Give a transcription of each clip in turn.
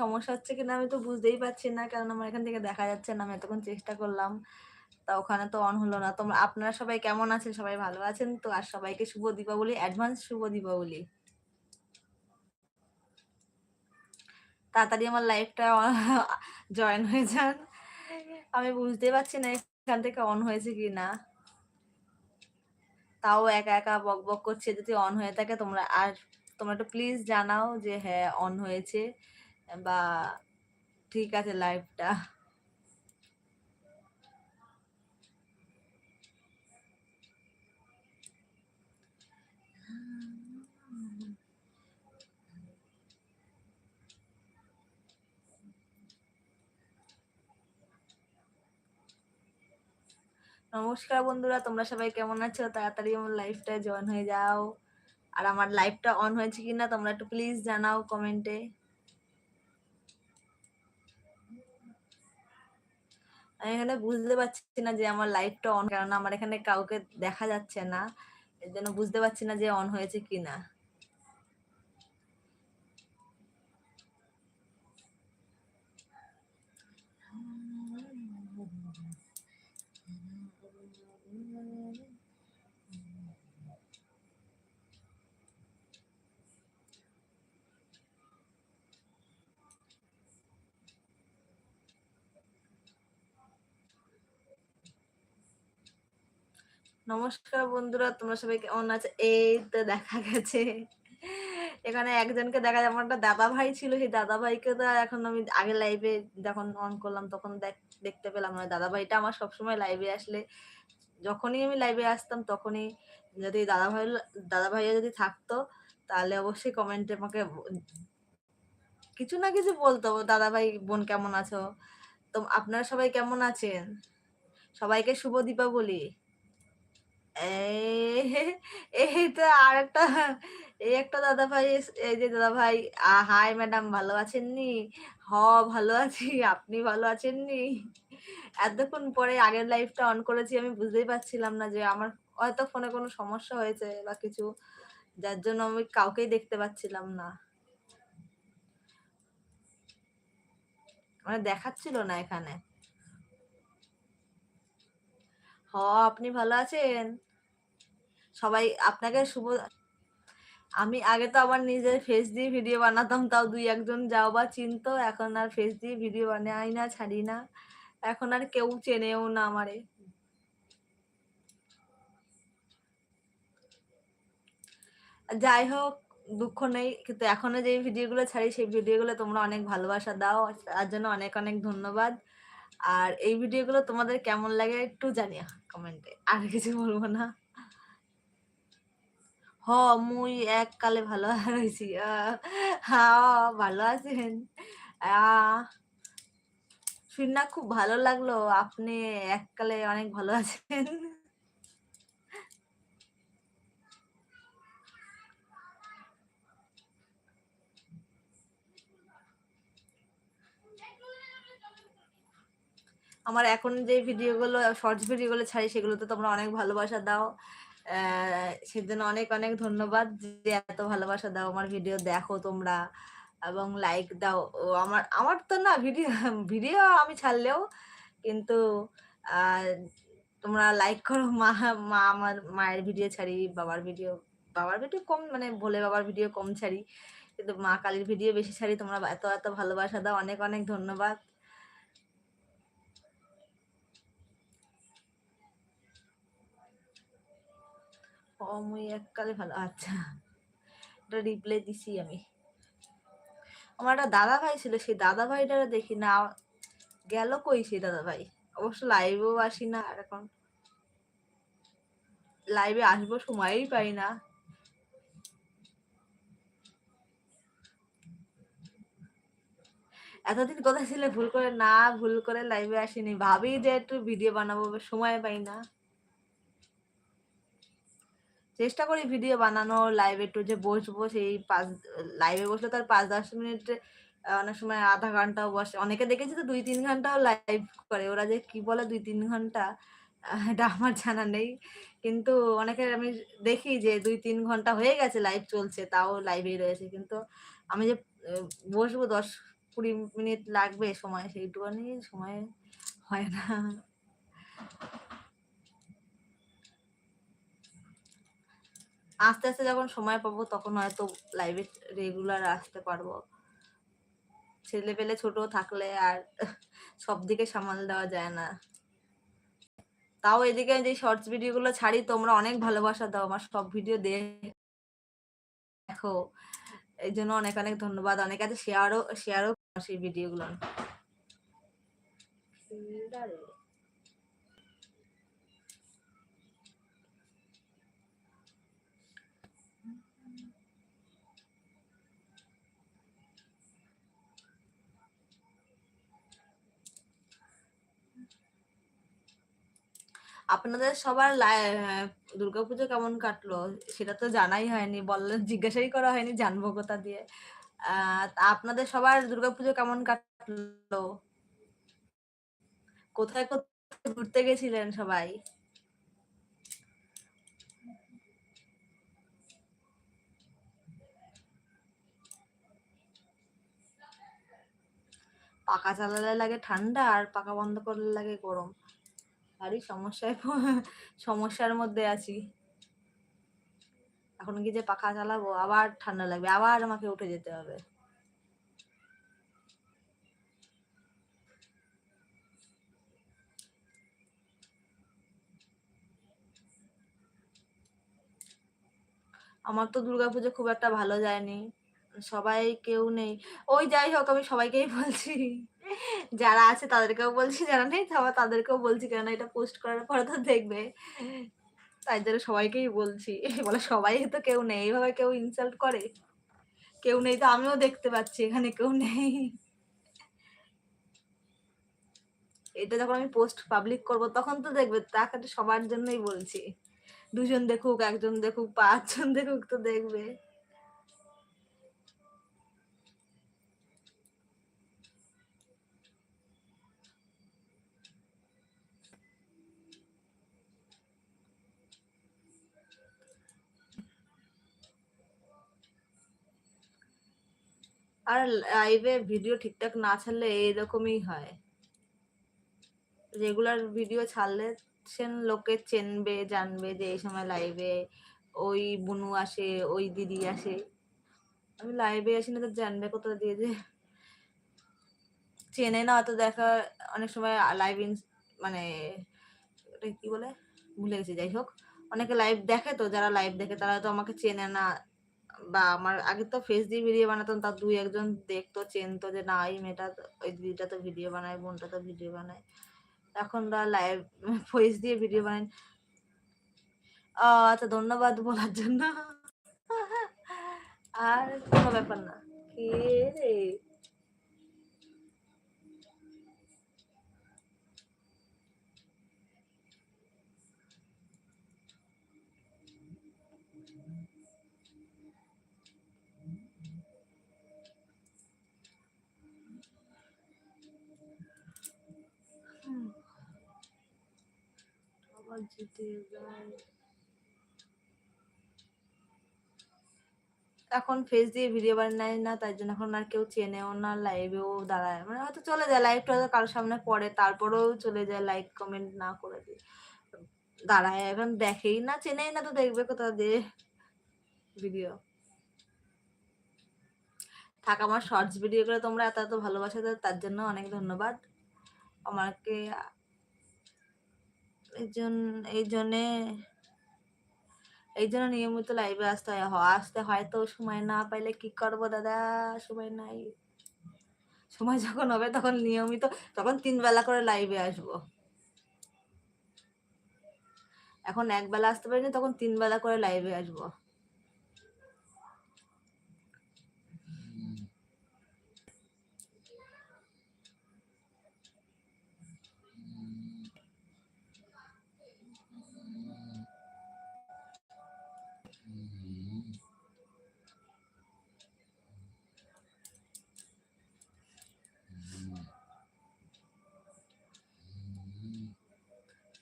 সমস্যা হচ্ছে কিনা আমি তো বুঝতেই পারছি না কারণ আমার এখান থেকে দেখা যাচ্ছে না, আমি এতক্ষণ চেষ্টা করলাম। তা ওখানে তো অন হলো না। তোমরা, আপনারা সবাই কেমন আছেন? সবাই ভালো আছেন? তো আর সবাইকে শুভ দীপাবলি অ্যাডভান্স শুভ দীপাবলি। তাড়াতাড়ি আমার লাইফটা জয়েন হয়ে যান আমি বুঝতে পারছি না এখান থেকে অন হয়েছে কি না তাও একা একা বক বক করছে যদি অন হয়ে থাকে, তোমরা আর, তোমরা একটু প্লিজ জানাও যে হ্যাঁ অন হয়েছে। বা ঠিক আছে লাইফটা নমস্কার বন্ধুরা, তোমরা সবাই কেমন আছো? তাড়াতাড়ি আমার লাইভটা জয়েন হয়ে যাও। আর আমার লাইভটা অন হয়েছে কিনা তোমরা একটু প্লিজ জানাও কমেন্টে আমি এখানে বুঝতে পারছি না যে আমার লাইফটা অন কারণ আমার এখানে কাউকে দেখা যাচ্ছে না। এর জন্য বুঝতে পারছি না যে অন হয়েছে কিনা। নমস্কার বন্ধুরা, তোমরা সবাই কেমন আছে? এই তো দেখা গেছে। এখানে একজনকে দেখা যায়, আমার একটা দাদা ভাই ছিল, সেই দাদা ভাইকে তো এখন আমি আগে লাইভে যখন অন করলাম, তখন দেখতে পেলাম না। দাদা ভাইটা আমার সবসময় লাইভে আসলে, যখনই আমি লাইভে আসতাম, তখনই যদি দাদা ভাই, দাদা ভাইয়া যদি থাকতো, তাহলে অবশ্যই কমেন্টে আমাকে কিছু না কিছু বলতো, দাদা ভাই বোন কেমন আছো? তো আপনারা সবাই কেমন আছেন? সবাইকে শুভ দীপাবলি। এই তো আর একটা, এই একটা দাদা ভাই এই যে দাদা ভাই হাই ম্যাডাম, ভালো আছেন নি হ, ভালো আছি, আপনি ভালো আছেন নি এতক্ষণ পরে আগের লাইফটা অন করেছি, আমি বুঝতেই পারছিলাম না যে আমার হয়তো ফোনে কোনো সমস্যা হয়েছে বা কিছু, যার জন্য আমি কাউকেই দেখতে পাচ্ছিলাম না। মানে দেখাচ্ছিল না এখানে। হ, আপনি ভালো আছেন? সবাই আপনাকে শুভ আমি আগে তো আমার নিজের ফেস দিয়ে ভিডিও বানাতাম, তাও দুই একজন যাও বা চিনতো, এখন আর ফেস দিয়ে ভিডিও বানাই না, ছাড়ি না। এখন আর কেউ চেনেও না আমারে। যাই হোক, দুঃখ নেই, কিন্তু এখনও যে ভিডিওগুলো ছাড়ি, সেই ভিডিওগুলো তোমরা অনেক ভালোবাসা দাও, তার জন্য অনেক অনেক ধন্যবাদ। আর এই ভিডিওগুলো তোমাদের কেমন লাগে একটু জানিও কমেন্টে আর কিছু বলব না। হ, মুই এককালে ভালো রয়েছি ভালো আছেন শুনে খুব ভালো লাগল। আপনি এককালে অনেক ভালো আছেন। আমার এখন যে ভিডিওগুলো শর্টস ভিডিওগুলো ছাড়ি, সেগুলোতে তোমরা অনেক ভালোবাসা দাও। সেজন্য অনেক অনেক ধন্যবাদ যে এত ভালোবাসা দাও আমার ভিডিও দেখো তোমরা এবং লাইক দাও। আমার আমার তো না ভিডিও ভিডিও আমি ছাড়লেও কিন্তু তোমরা লাইক করো মা মা আমার মায়ের ভিডিও ছাড়ি, বাবার ভিডিও বাবার ভিডিও কম মানে ভোলে বাবার ভিডিও কম ছাড়ি। কিন্তু মা কালীর ভিডিও বেশি ছাড়ি, তোমরা এত এত ভালোবাসা দাও, অনেক অনেক ধন্যবাদ। মুই এককালে ভালো আচ্ছা। এটা রিপ্লাই দিছি আমি। আমার একটা দাদা ভাই ছিল, সেই দাদা ভাইটা দেখি না, গেল কই সেই দাদা ভাই অবশ্য লাইভেও আসি না, আর এখন লাইভে আসব সময়ই পাই না। এতদিন কোথায় ছিলে? ভুল করে না, ভুল করে লাইভে আসিনি। ভাবি যে একটু ভিডিও বানাবো, সময় পাই না। চেষ্টা করি ভিডিও বানানো লাইভে একটু যে বসবো সেই পাঁচ লাইভে বসলে তার পাঁচ, দশ মিনিট অনেক সময় আধা ঘন্টাও বসে। অনেকে দেখেছি তো দুই, তিন ঘন্টাও লাইভ করে। ওরা যে কি বলে দুই, তিন ঘণ্টা? এটা আমার জানা নেই। কিন্তু অনেকে আমি দেখি যে দুই, তিন ঘণ্টা হয়ে গেছে লাইভ চলছে, তাও লাইভেই রয়েছে। কিন্তু আমি যে বসবো দশ, কুড়ি মিনিট লাগবে সময়, সেইটুকুনি সময় হয় না। আস্তে আস্তে যখন সময় পাবো তখন হয়তো লাইভে রেগুলার আসতে পারব। ছেলে পেলে ছোট থাকলে আর সব দিকে সামাল দেওয়া যায় না। তাও এদিকে যে শর্টস ভিডিও গুলো ছাড়ি, তোমরা অনেক ভালোবাসা দাও, আমার সব ভিডিও দেখো। এই জন্য অনেক অনেক ধন্যবাদ। অনেক আছে শেয়ারও শেয়ারও সেই ভিডিও আপনাদের সবার দুর্গাপুজো কেমন কাটলো? সেটা তো জানাই হয়নি, বললে জিজ্ঞাসাই করা হয়নি জানব কোথা দিয়ে আপনাদের সবার দুর্গাপুজো কেমন কাটলো? কোথায় কোথায় ঘুরতে গেছিলেন সবাই? পাকা চালালে লাগে ঠান্ডা আর পাকা বন্ধ করলে লাগে গরম। ভারী সমস্যায় সমস্যার মধ্যে আছি। এখন কি যে পাখা চালাবো, আবার ঠান্ডা লাগবে, আবার আমাকে উঠে যেতে হবে। আমার তো দুর্গাপুজো খুব একটা ভালো যায়নি। সবাই কেউ নেই। ওই যাই হোক, আমি সবাইকেই বলছি। যারা আছে তাদেরকেও বলছি, যারা নেই তাদেরকেও বলছি কেন এটা পোস্ট করার পরে তো দেখবে। তাই জন্য সবাইকেই বলছি। বলে সবাই তো কেউ নেই এইভাবে কেউ ইনসাল্ট করে? কেউ নেই তো আমিও দেখতে পাচ্ছি, এখানে কেউ নেই। এটা যখন আমি পোস্ট পাবলিক করব, তখন তো দেখবে, তাকে সবার জন্যই বলছি। দুজন দেখুক, একজন দেখুক, পাঁচজন দেখুক তো দেখবে। আর লাইভে ভিডিও ঠিকঠাক না ছাড়লে এইরকমই হয়। রেগুলার ভিডিও ছাড়লে সেন লোকে চেনবে, জানবে যে এই সময় লাইভে ওই বুনু আসে, ওই দিদি আসে। আমি লাইভে আসি না তো জানবে কোথাও দিয়ে যে চেনে না তো দেখা অনেক সময় লাইভ ইন মানে কি বলে? ভুলে গেছি, যাই হোক। অনেকে লাইভ দেখে তো, যারা লাইভ দেখে তারা তো আমাকে চেনে না। বা আমার আগে তো ফেস দিয়ে ভিডিও বানাতাম তার দুই একজন দেখতো, চেনতো যে না, এই মেয়েটা ওই দিদিটা তো ভিডিও বানায়, বোনটা তো ভিডিও বানায়। এখন লাইভ ফেস দিয়ে ভিডিও বানাই আচ্ছা ধন্যবাদ বলার জন্য। আর কোনো ব্যাপার না। কে রে? এখন ফেস দিয়ে ভিডিও বানাই না, তাই জন্য এখন আর কেউ চেনেও না লাইভেও দাঁড়ায়। মানে হয়তো চলে যায় লাইভটা হয়তো কারোর সামনে পড়ে, তারপরেও চলে যায় লাইক কমেন্ট না করে দিয়ে। দাঁড়ায়, এখন দেখেই না, চেনেই না, তো দেখবে কোথাও দিয়ে ভিডিও থাক, আমার শর্টস ভিডিও করে তোমরা এত এত ভালোবাসা, তার জন্য অনেক ধন্যবাদ। আমাকে এই জন্য এই জন্যে, এই জন্য নিয়মিত লাইভে আসতে হয়। আসতে হয়তো সময় না পাইলে কি করব দাদা? সময় নাই। সময় যখন হবে তখন নিয়মিত, তখন তিন বেলা করে লাইভে আসব। এখন এক বেলা আসতে পারিনি, তখন তিন বেলা করে লাইভে আসব।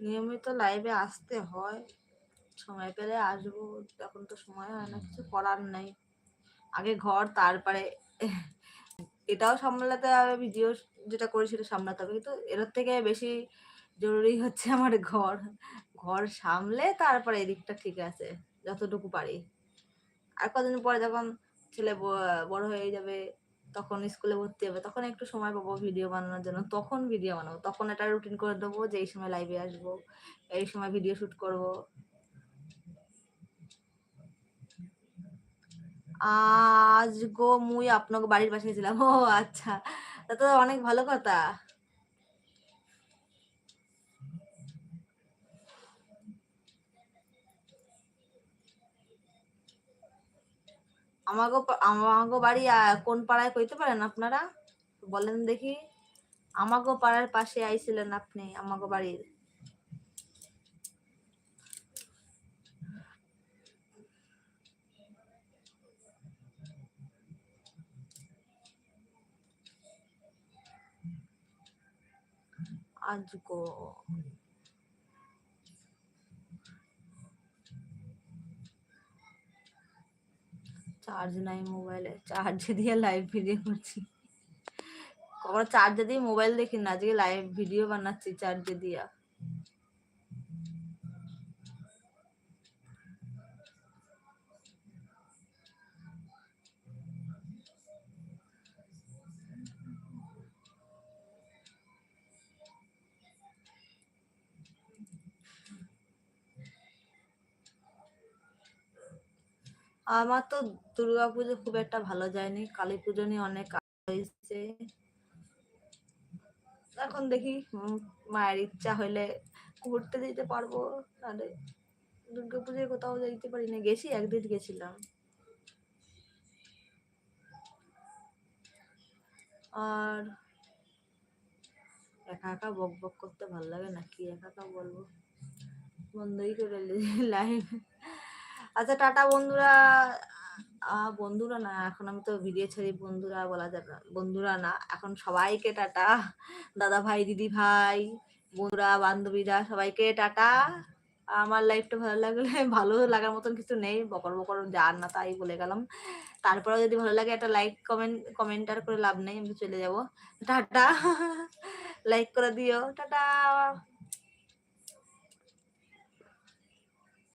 নিয়মিত লাইভে আসতে হয়। সময় পেলে আসব, এখন তো সময় হয় না, কিছু করার নেই। আগে ঘর, তারপরে এটাও সামলাতে হবে ভিডিও যেটা করি সেটা সামলাতে হবে। কিন্তু এর থেকে বেশি জরুরি হচ্ছে আমার ঘর। ঘর সামলে তারপরে এদিকটা ঠিক আছে, যতটুকু পারি। আর কদিন পরে যখন ছেলে বড় হয়ে যাবে তখন স্কুলে ভর্তি হবে, তখন একটু সময় পাবো ভিডিও বানানোর জন্য। তখন ভিডিও বানাবো, তখন এটা রুটিন করে দেবো যে এই সময় লাইভে আসব, এই সময় ভিডিও শুট করব। আজ গো মুই আপনাকে বাড়ির পাশে ছিলাম ও আচ্ছা তা তো অনেক ভালো কথা। আমাগো আমাগো বাড়ি কোন পাড়ায় কইতে পারেন আপনারা? বলেন দেখি। আমাগো পাড়ার পাশে আইছিলেন আপনি, আমাগো বাড়ির। আজ চার্জ নাই মোবাইলে চার্জ দিয়ে লাইভ ভিডিও করছি। কখনো চার্জে দিয়ে মোবাইল দেখি না আজকে লাইভ ভিডিও বানাচ্ছি চার্জে দিয়া। আমার তো দুর্গা পুজো খুব একটা ভালো যায়নি। কালী পুজো নিয়ে অনেক হয়েছে। এখন দেখি মায়ের ইচ্ছা হইলে ঘুরতে যেতে পারব। তাহলে দুর্গাপুজোয় কোথাও যেতে পারি না। গেছি, একদিন গেছিলাম। আর একা একা বক বক করতে ভালো লাগে না? কি একা একা বলব? বন্ধই করে লাইভ আচ্ছা টাটা বন্ধুরা। বন্ধুরা না, এখন আমি তো ভিডিও ছাড়ি, বন্ধুরা বলা যাবে না, বন্ধুরা না, এখন সবাইকে টাটা। দাদা ভাই, দিদি ভাই, বন্ধুরা, বান্ধবীরা, সবাইকে টাটা। আমার লাইফটা ভালো লাগলে, ভালো লাগার মতন কিছু নেই, বকর বকর যার না তাই বলে গেলাম। তারপরেও যদি ভালো লাগে, একটা লাইক কমেন্ট কমেন্টার করে লাভ নেই, আমি চলে যাব। টাটা লাইক করে দিও। টাটা।